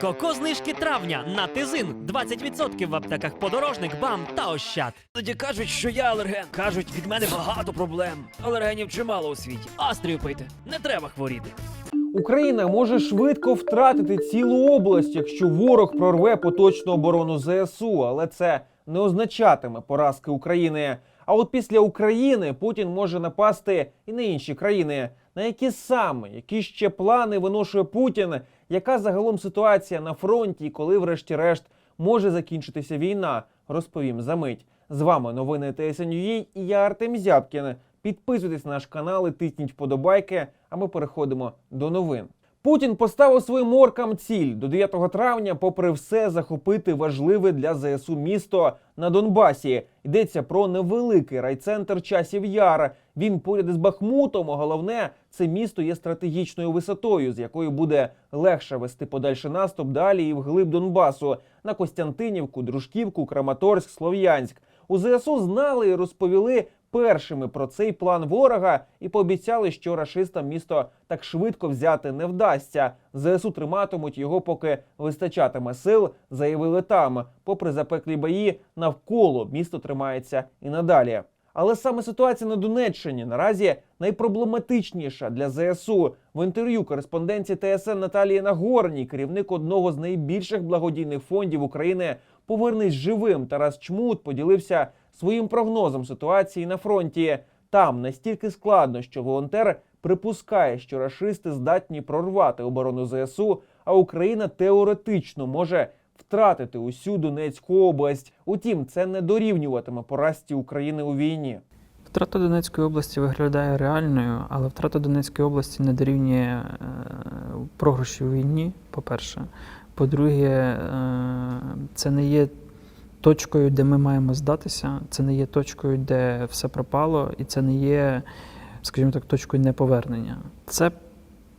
Коко знижки травня на тизин 20% в аптеках подорожник, бам та ощад. Тоді кажуть, що я алерген. Кажуть, від мене багато проблем. Алергенів чимало у світі. Астрію пити. Не треба хворіти. Україна може швидко втратити цілу область, якщо ворог прорве поточну оборону ЗСУ, але це не означатиме поразки України. А от після України Путін може напасти і на інші країни. На які саме, які ще плани виношує Путін? Яка загалом ситуація на фронті, і коли, врешті-решт, може закінчитися війна? Розповім за мить. З вами новини ТСНЮА і я Артем Зябкін. Підписуйтесь на наш канал і тисніть вподобайки, а ми переходимо до новин. Путін поставив своїм оркам ціль до 9 травня, попри все, захопити важливе для ЗСУ місто на Донбасі. Йдеться про невеликий райцентр часів Яр. Він поряд із Бахмутом. А головне, це місто є стратегічною висотою, з якою буде легше вести подальший наступ далі і вглиб Донбасу на Костянтинівку, Дружківку, Краматорськ, Слов'янськ. У ЗСУ знали і розповіли першими про цей план ворога і пообіцяли, що рашистам місто так швидко взяти не вдасться. ЗСУ триматимуть його, поки вистачатиме сил, заявили там. Попри запеклі бої, навколо місто тримається і надалі. Але саме ситуація на Донеччині наразі найпроблематичніша для ЗСУ. В інтерв'ю кореспонденції ТСН Наталії Нагорній, керівник одного з найбільших благодійних фондів України Повернись живим. Тарас Чмут поділився своїм прогнозом ситуації на фронті. Там настільки складно, що волонтер припускає, що рашисти здатні прорвати оборону ЗСУ, а Україна теоретично може втратити усю Донецьку область. Утім, це не дорівнюватиме поразці України у війні. Втрата Донецької області виглядає реальною, але втрата Донецької області не дорівнює е, програші у війні, по-перше. По-друге, е, це не є точкою, де ми маємо здатися, це не є точкою, де все пропало, і це не є, скажімо так, точкою неповернення. Це,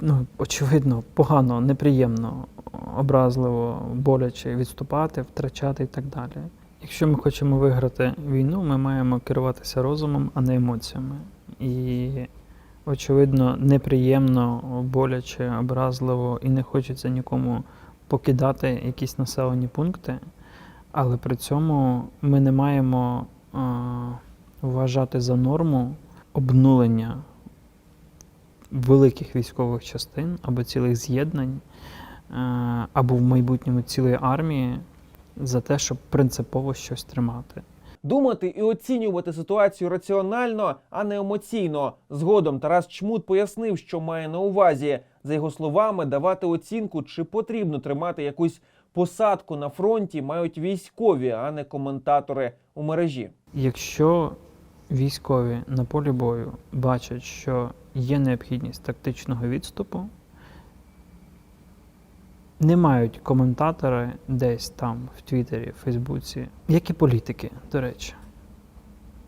ну, очевидно, погано, неприємно, образливо, боляче відступати, втрачати і так далі. Якщо ми хочемо виграти війну, ми маємо керуватися розумом, а не емоціями. І, очевидно, неприємно, боляче, образливо і не хочеться нікому покидати якісь населені пункти, але при цьому ми не маємо е, вважати за норму обнулення великих військових частин або цілих з'єднань, е, або в майбутньому цілої армії за те, щоб принципово щось тримати. Думати і оцінювати ситуацію раціонально, а не емоційно. Згодом Тарас Чмут пояснив, що має на увазі. За його словами, давати оцінку, чи потрібно тримати якусь посадку на фронті, мають військові, а не коментатори у мережі. Якщо військові на полі бою бачать, що є необхідність тактичного відступу, не мають коментатори десь там в Твіттері, Фейсбуці, як і політики, до речі,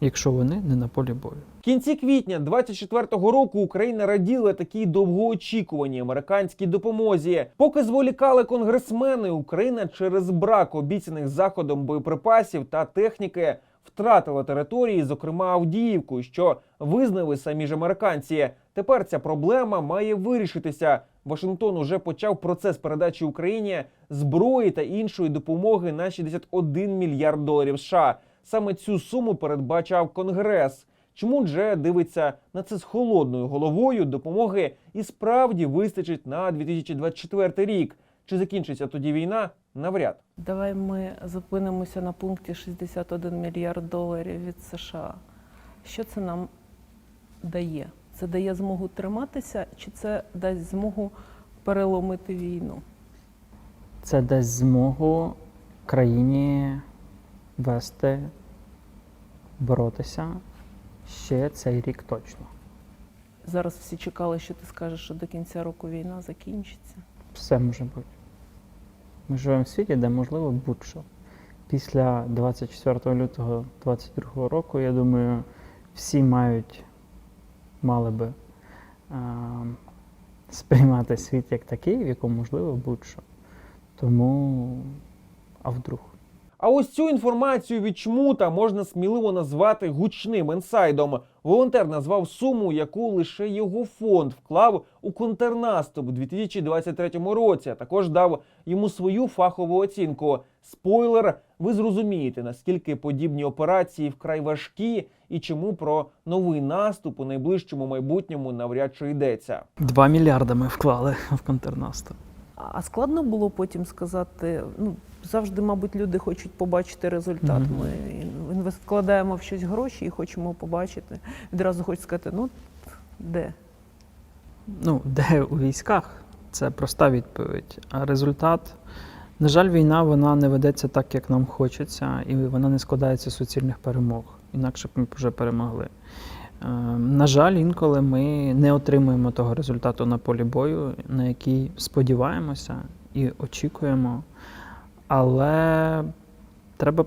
якщо вони не на полі бою. В кінці квітня 24-го року Україна раділа такій довгоочікуваній американській допомозі. Поки зволікали конгресмени, Україна через брак обіцяних заходом боєприпасів та техніки втратила території, зокрема Авдіївку, що визнали самі ж американці. Тепер ця проблема має вирішитися. Вашингтон уже почав процес передачі Україні зброї та іншої допомоги на 61 мільярд доларів США. Саме цю суму передбачав Конгрес. Чому Дже дивиться на це з холодною головою? Допомоги і справді вистачить на 2024 рік. Чи закінчиться тоді війна? Навряд. Давай ми зупинимося на пункті 61 мільярд доларів від США. Що це нам дає? Це дає змогу триматися, чи це дасть змогу переломити війну? Це дасть змогу країні вести, боротися ще цей рік точно. Зараз всі чекали, що ти скажеш, що до кінця року війна закінчиться. Все може бути. Ми живемо в світі, де можливо будь-що. Після 24 лютого 2022 року, я думаю, всі мають, мали би е, сприймати світ як такий, в якому можливо будь-що. Тому, а вдруг? А ось цю інформацію від чмута можна сміливо назвати гучним інсайдом. Волонтер назвав суму, яку лише його фонд вклав у контрнаступ у 2023 році. А також дав йому свою фахову оцінку. Спойлер, ви зрозумієте, наскільки подібні операції вкрай важкі і чому про новий наступ у найближчому майбутньому навряд чи йдеться. Два мільярди ми вклали в контрнаступ. А складно було потім сказати, ну завжди, мабуть, люди хочуть побачити результат. Мгм. Ми вкладаємо в щось гроші і хочемо побачити. Відразу хочу сказати, ну де? Ну, де у військах? Це проста відповідь. А результат, на жаль, війна вона не ведеться так, як нам хочеться, і вона не складається з суцільних перемог. Інакше б ми вже перемогли. Е, На жаль, інколи ми не отримуємо того результату на полі бою, на який сподіваємося і очікуємо. Але треба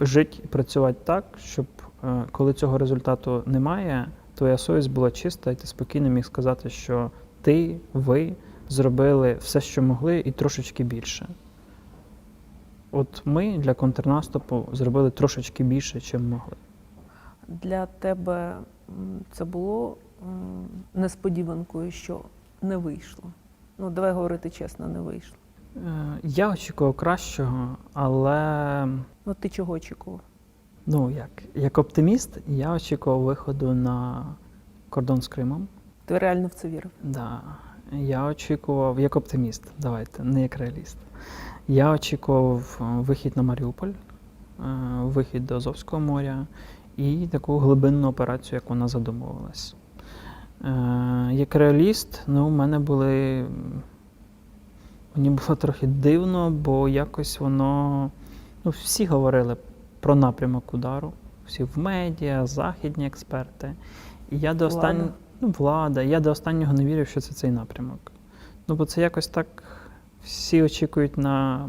жити і працювати так, щоб е, коли цього результату немає, твоя совість була чиста, і ти спокійно міг сказати, що ти, ви зробили все, що могли, і трошечки більше. От ми для контрнаступу зробили трошечки більше, чим могли. Для тебе це було несподіванкою, що не вийшло. Ну, давай говорити чесно, не вийшло. Е, Я очікував кращого, але Ну, ти чого очікував? ну як, як оптиміст, я очікував виходу на кордон з Кримом. Ти реально в це вірив? Да. Я очікував, як оптиміст, давайте, не як реаліст. Я очікував е, вихід на Маріуполь, е, вихід до Азовського моря і таку глибинну операцію, як вона задумувалась. Е, Як реаліст, ну, у мене були. Мені було трохи дивно, бо якось воно. Ну, всі говорили про напрямок удару, всі в медіа, західні експерти. І я до останнього. Ну, влада. Я до останнього не вірив, що це цей напрямок. Ну, бо це якось так всі очікують на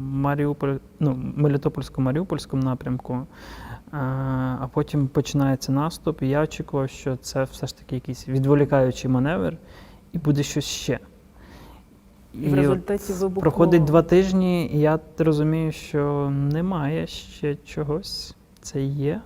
Маріуполь, ну, Мелітопольсько-Маріупольському напрямку, а, а потім починається наступ. І я очікував, що це все ж таки якийсь відволікаючий маневр, і буде щось ще. І в результаті вибухнуло. проходить два тижні, і я розумію, що немає ще чогось. Це є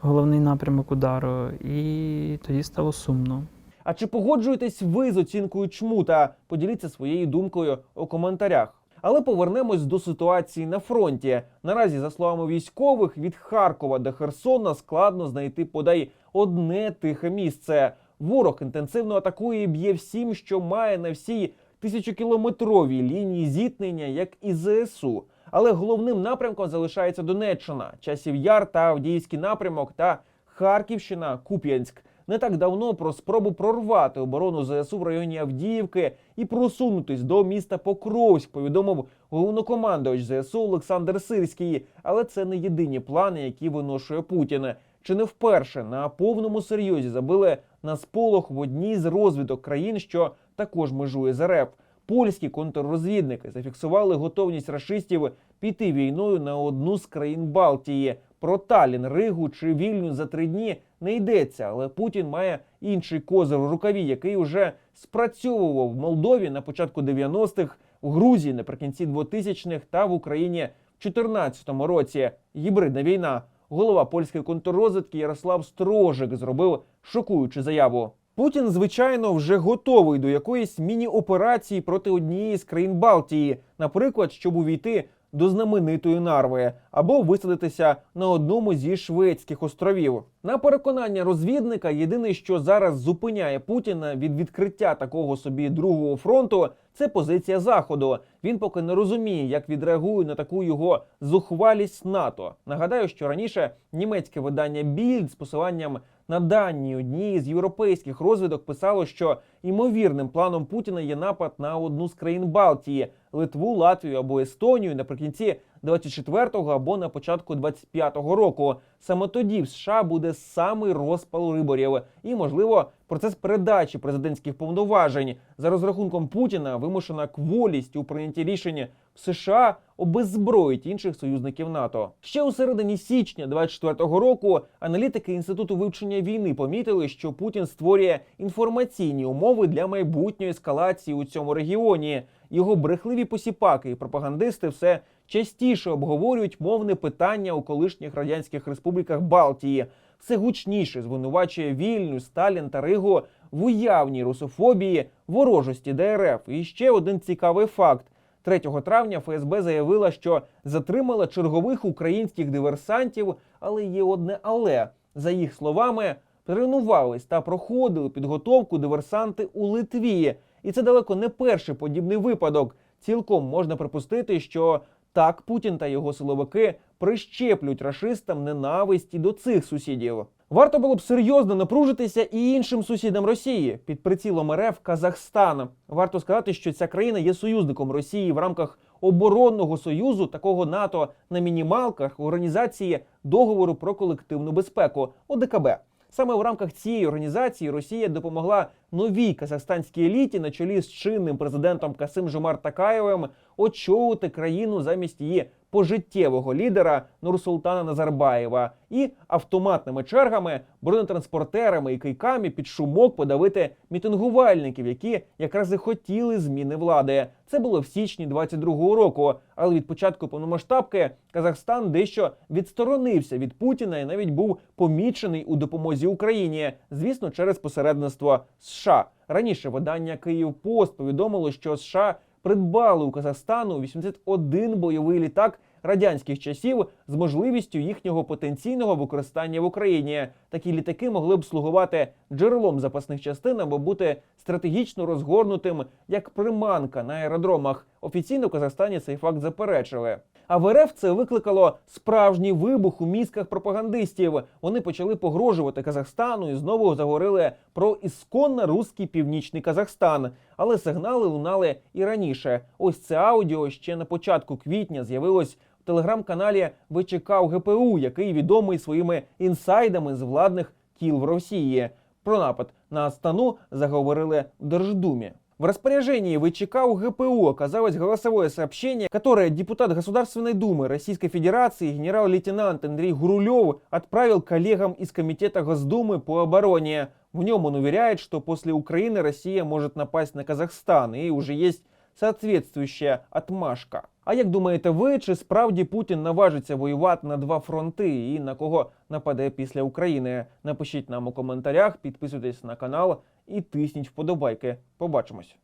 головний напрямок удару, і тоді стало сумно. А чи погоджуєтесь ви з оцінкою чмута? Поділіться своєю думкою у коментарях. Але повернемось до ситуації на фронті. Наразі, за словами військових, від Харкова до Херсона складно знайти подай одне тихе місце. Ворог інтенсивно атакує і б'є всім, що має на всій тисячокілометровій лінії зіткнення, як і ЗСУ. Але головним напрямком залишається Донеччина, Часів Яр та Авдіївський напрямок та Харківщина, Куп'янськ. Не так давно про спробу прорвати оборону ЗСУ в районі Авдіївки і просунутись до міста Покровськ, повідомив головнокомандувач ЗСУ Олександр Сирський. Але це не єдині плани, які виношує Путін. Чи не вперше на повному серйозі забили на сполох в одній з розвідок країн, що також межує з РФ. Польські контррозвідники зафіксували готовність рашистів піти війною на одну з країн Балтії. Про Талін, Ригу чи Вільню за три дні не йдеться, але Путін має інший козир у рукаві, який уже спрацьовував в Молдові на початку 90-х, в Грузії наприкінці 2000-х та в Україні в 2014 році. Гібридна війна. Голова польської контррозвідки Ярослав Строжик зробив шокуючу заяву. Путін, звичайно, вже готовий до якоїсь міні-операції проти однієї з країн Балтії, наприклад, щоб увійти до знаменитої Нарви або висадитися на одному зі шведських островів. На переконання розвідника, єдине, що зараз зупиняє Путіна від відкриття такого собі другого фронту, це позиція заходу. Він поки не розуміє, як відреагує на таку його зухвалість НАТО. Нагадаю, що раніше німецьке видання Більд з посиланням на дані однієї з європейських розвідок писало, що ймовірним планом Путіна є напад на одну з країн Балтії Литву, Латвію або Естонію наприкінці 24-го або на початку 25-го року. Саме тоді в США буде самий розпал виборів і, можливо, процес передачі президентських повноважень за розрахунком Путіна вимушена кволість у прийнятті рішень в США обеззброїть інших союзників НАТО. Ще у середині січня 24-го року аналітики інституту вивчення війни помітили, що Путін створює інформаційні умови для майбутньої ескалації у цьому регіоні. його брехливі посіпаки і пропагандисти все частіше обговорюють мовне питання у колишніх радянських республіках Балтії. Все гучніше звинувачує Вільню, Сталін та Ригу в уявній русофобії, ворожості ДРФ. І ще один цікавий факт. 3 травня ФСБ заявила, що затримала чергових українських диверсантів, але є одне але. За їх словами, тренувались та проходили підготовку диверсанти у Литві. І це далеко не перший подібний випадок. Цілком можна припустити, що так Путін та його силовики прищеплють рашистам ненависті до цих сусідів. Варто було б серйозно напружитися і іншим сусідам Росії під прицілом РФ Казахстан. Варто сказати, що ця країна є союзником Росії в рамках оборонного союзу, такого НАТО на мінімалках організації договору про колективну безпеку ОДКБ. Саме в рамках цієї організації Росія допомогла новій казахстанській еліті на чолі з чинним президентом Касим Жомар Такаєвим очолити країну замість її пожиттєвого лідера Нурсултана Назарбаєва і автоматними чергами, бронетранспортерами і кийками під шумок подавити мітингувальників, які якраз і хотіли зміни влади. Це було в січні 22-го року. Але від початку повномасштабки Казахстан дещо відсторонився від Путіна і навіть був помічений у допомозі Україні, звісно, через посередництво США. Раніше видання Київ Пост повідомило, що США придбали у Казахстану 81 бойовий літак радянських часів з можливістю їхнього потенційного використання в Україні. Такі літаки могли б слугувати джерелом запасних частин або бути стратегічно розгорнутим як приманка на аеродромах. Офіційно в Казахстані цей факт заперечили. А в РФ це викликало справжній вибух у мізках пропагандистів. Вони почали погрожувати Казахстану і знову заговорили про ісконно руський північний Казахстан. Але сигнали лунали і раніше. Ось це аудіо ще на початку квітня з'явилось в телеграм-каналі ВЧК ГПУ, який відомий своїми інсайдами з владних кіл в Росії. Про напад на Астану заговорили в Держдумі. В распоряжении ВЧК у ГПУ оказалось голосовое сообщение, которое депутат Государственной Думы Российской Федерации генерал-лейтенант Андрей Гурулев отправил коллегам из Комитета Госдумы по обороне. В нем он уверяет, что после Украины Россия может напасть на Казахстан, и уже есть соответствующая отмашка. А як думаєте ви, чи справді Путін наважиться воювати на два фронти і на кого нападе після України? Напишіть нам у коментарях, підписуйтесь на канал і тисніть вподобайки. Побачимось.